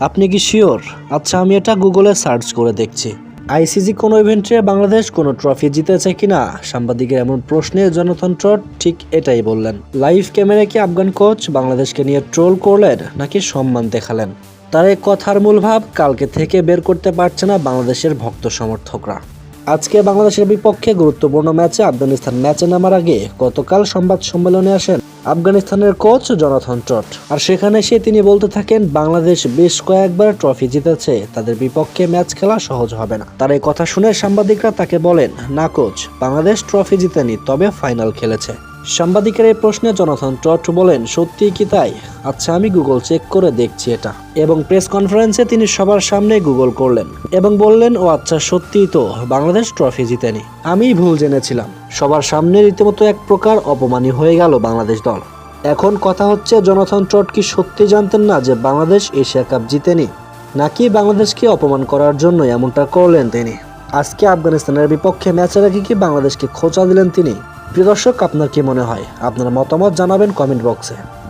আপনি কি শিওর আচ্ছা আমি এটা গুগলে সার্চ করে দেখছি। আইসিজি কোনো ইভেন্টে বাংলাদেশ কোনো ট্রফি জিতেছে কিনা? সাংবাদিকের এমন প্রশ্নে জনথন ট্রট ঠিক এটাই বললেন। লাইভ ক্যামেরায় কি আফগান কোচ বাংলাদেশকে নিয়ে ট্রোল করলেন নাকি সম্মান দেখালেন? তার এই কথার মূল ভাব, কালকে থেকে বের করতে পারছে না বাংলাদেশের ভক্ত সমর্থকরা। আজকে বাংলাদেশের বিপক্ষে গুরুত্বপূর্ণ ম্যাচে আফগানিস্তান ম্যাচে নামার আগে গতকাল সংবাদ সম্মেলনে আসেন আফগানিস্তানের কোচ জনাথন চট আর সেখানে সে তিনি বলতে থাকেন, বাংলাদেশ বেশ কয়েকবার ট্রফি জিতেছে, তাদের বিপক্ষে ম্যাচ খেলা সহজ হবে না। তার এই কথা শুনে সাংবাদিকরা তাকে বলেন, না, কোচ, বাংলাদেশ ট্রফি জিতেনি, তবে ফাইনাল খেলেছে। সাংবাদিকের এই প্রশ্নে জনাথন ট্রট বলেন সত্যি কি তাই? আচ্ছা আমি গুগল চেক করে দেখছি এটা। এবং প্রেস কনফারেন্সে তিনি সবার সামনে গুগল করলেন এবং বললেন, ও আচ্ছা সত্যিই তো, বাংলাদেশ ট্রফি জিতেনি। আমি ভুল জেনেছিলাম। সবার সামনে রীতিমতো এক প্রকার অপমানী হয়ে গেল বাংলাদেশ দল। এখন কথা হচ্ছে, জনাথন ট্রট কি সত্যি জানতেন না যে বাংলাদেশ এশিয়া কাপ জিতেনি? নাকি বাংলাদেশকে অপমান করার জন্য এমনটা করলেন তিনি? আজকে আফগানিস্তানের বিপক্ষে ম্যাচের আগে কি বাংলাদেশকে খোঁচা দিলেন তিনি? প্রিয় দর্শক আপনার কি মনে হয়? আপনার মতামত জানাবেন কমেন্ট বক্সে।